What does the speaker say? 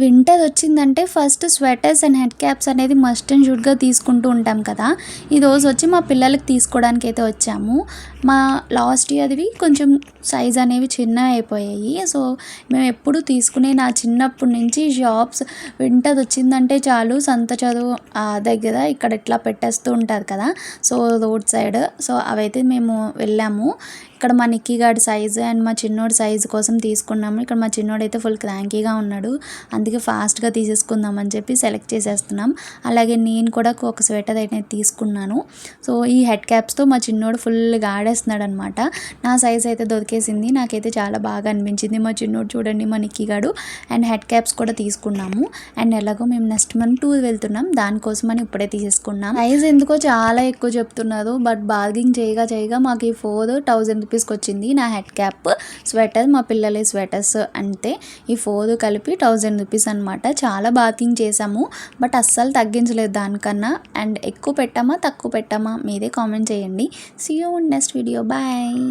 Winter వచ్చిందంటే first sweaters and head caps అనేది must and షుడ్గా తీసుకుంటూ ఉంటాం కదా. ఈ రోజు వచ్చి మా పిల్లలకి తీసుకోవడానికి అయితే వచ్చాము. మా లాస్ట్ ఇయర్వి కొంచెం సైజ్ అనేవి చిన్న అయిపోయాయి. సో మేము ఎప్పుడు తీసుకునే నా చిన్నప్పటి నుంచి షాప్స్ వింటర్ వచ్చిందంటే చాలు సంత చదువు ఆ దగ్గర ఇక్కడ ఇట్లా పెట్టేస్తూ ఉంటారు కదా. సో రోడ్ సైడ్ సో అవైతే మేము వెళ్ళాము. ఇక్కడ మా నిక్కీగాడి సైజు అండ్ మా చిన్నోడి సైజు కోసం తీసుకున్నాము. ఇక్కడ మా చిన్నోడు అయితే ఫుల్ క్రాంకీగా ఉన్నాడు. అందుకే ఫాస్ట్గా తీసేసుకుందాం అని చెప్పి సెలెక్ట్ చేసేస్తున్నాం. అలాగే నేను కూడా ఒక స్వెటర్ అయితే తీసుకున్నాను. సో ఈ హెడ్ క్యాప్స్తో మా చిన్నోడు ఫుల్గా ఆడేస్తున్నాడు అనమాట నా సైజ్ అయితే దొరికేసింది. నాకైతే చాలా బాగా అనిపించింది. మా చిన్నోడు చూడండి మా నిక్కీ గాడు. అండ్ హెడ్ క్యాప్స్ కూడా తీసుకున్నాము. అండ్ ఎలాగో మేము నెక్స్ట్ మంత్ టూర్ వెళ్తున్నాం. దానికోసం అని ఇప్పుడే తీసేసుకున్నాం. సైజ్ ఎందుకో చాలా ఎక్కువ చెప్తున్నారు. బట్ బార్గింగ్ చేయగా చేయగా మాకు ఈ ఫోర్ థౌజండ్ రూపీస్కి వచ్చింది నా హెడ్ క్యాప్ స్వెటర్. మా పిల్లల స్వెటర్స్ అంతే ఈ ఫోర్ కలిపి థౌజండ్ రూపీస్ అనమాట చాలా బార్గింగ్ చేసాము బట్ అస్సలు తగ్గించలేదు దానికన్నా. అండ్ ఎక్కువ పెట్టామా తక్కువ పెట్టామా మీరే కామెంట్ చేయండి. See you next video bye